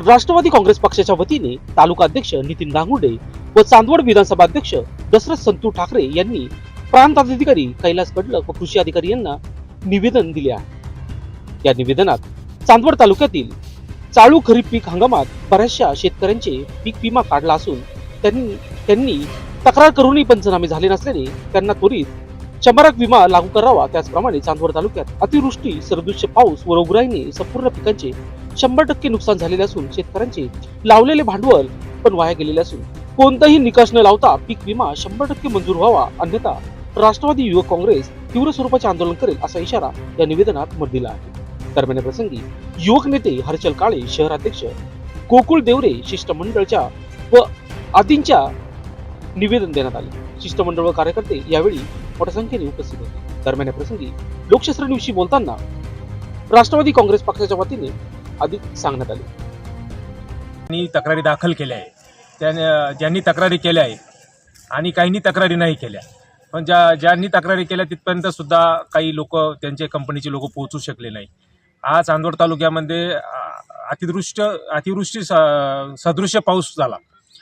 राष्ट्रवादी काँग्रेस पक्षाच्या वतीने तालुका अध्यक्ष नितीन गांगुडे व चांदवड विधानसभा अध्यक्ष दशरथ संतू ठाकरे यांनी प्रांत अधिकारी कैलास कडलक व कृषी अधिकारी यांना निवेदन दिले आहे. या निवेदनात चांदवड तालुक्यातील चालू खरीप पीक हंगामात बऱ्याचशा शेतकऱ्यांचे पीक विमा काढला असून त्यांनी त्यांनी तक्रार करूनही पंचनामे झाले नसल्याने त्यांना त्वरित शंभरक विमा लागू करावा. त्याचप्रमाणे चांदवड तालुक्यात अतिवृष्टी सरदृश्य पाऊस व रोगराईने संपूर्ण पिकांचे शंभर टक्के नुकसान झालेले असून शेतकऱ्यांचे लावलेले भांडवल पण वाया गेलेले असून कोणताही निकष न लावता पीक विमा शंभर टक्के मंजूर व्हावा अन्यथा राष्ट्रवादी युवक काँग्रेस तीव्र स्वरूपाचे आंदोलन करेल असा इशारा या निवेदनात मत दिला आहे. दरम्यान प्रसंगी युवक नेते हर्षल काळे शहराध्यक्ष गोकुळ देवरे शिष्टमंडळच्या व आदींच्या निवेदन देण्यात आले. शिष्टमंडळ व कार्यकर्ते यावेळी मोठ्या संख्येने उपस्थित होते. दरम्यान या प्रसंगी लोकशास्त्रविषयी बोलताना राष्ट्रवादी काँग्रेस पक्षाच्या वतीने अधिक सांगण्यात आले. त्यांनी तक्रारी दाखल केल्या आहे त्याने ज्यांनी तक्रारी केल्या आहे आणि काहींनी तक्रारी नाही केल्या. पण ज्या ज्यांनी तक्रारी केल्या तिथपर्यंत सुद्धा काही लोक त्यांचे कंपनीचे लोक पोहोचू शकले नाही. आज चांदवड तालुक्यामध्ये अतिदृष्ट अतिवृष्ट अतिवृष्टी स- सदृश्य पाऊस झाला.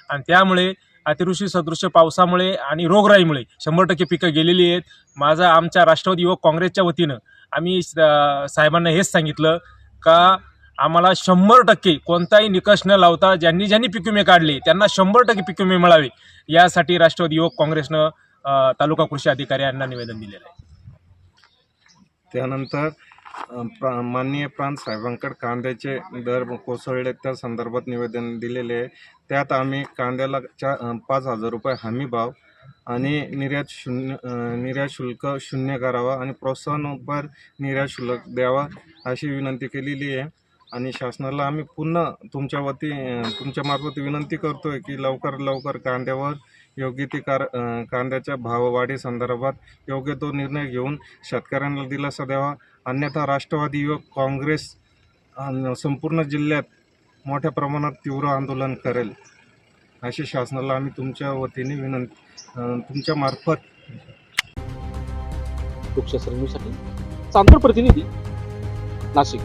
आणि त्यामुळे अतिवृष्टी सदृश्य पावसामुळे आणि रोगराईमुळे शंभर टक्के पिकं गेलेली आहेत. माझा आमच्या राष्ट्रवादी युवक काँग्रेसच्या वतीनं आम्ही साहेबांना हेच सांगितलं का आम्हाला शंभर टक्के कोणताही निकष न लावता ज्यांनी ज्यांनी पिक्युमे काढले त्यांना शंभर टक्के पिक्युमे मिळावे. यासाठी राष्ट्रवादी युवक काँग्रेसनं तालुका कृषी अधिकारी यांना निवेदन दिलेलं आहे. त्यानंतर प्रा माननीय प्रांत साहेबांकडे कांद्याचे दर कोसळले त्या संदर्भात निवेदन दिलेले आहे. त्यात आम्ही कांद्याला चा पाच हजार रुपये हमी भाव आणि निर्यात शून्य निर्यात शुल्क शून्य करावा आणि प्रोत्साहनपर निर्यात शुल्क द्यावा अशी विनंती केलेली आहे. आणि शासनाला आम्ही पुन्हा तुमच्या वती तुमच्यामार्फत तुमच्या मार्फत विनंती करतोय की लवकर लवकर कांद्यावर योग्य ती कार कांद्याच्या भाववाढी संदर्भात योग्य तो निर्णय घेऊन शेतकऱ्यांना दिलासा द्यावा. अन्यथा राष्ट्रवादी युवक काँग्रेस संपूर्ण जिल्ह्यात मोठ्या प्रमाणात तीव्र आंदोलन करेल. अशी शासनाला आम्ही तुमच्या वतीने विनंती तुमच्यामार्फत तुमच्या मार्फत चांदूर प्रतिनिधी नाशिक.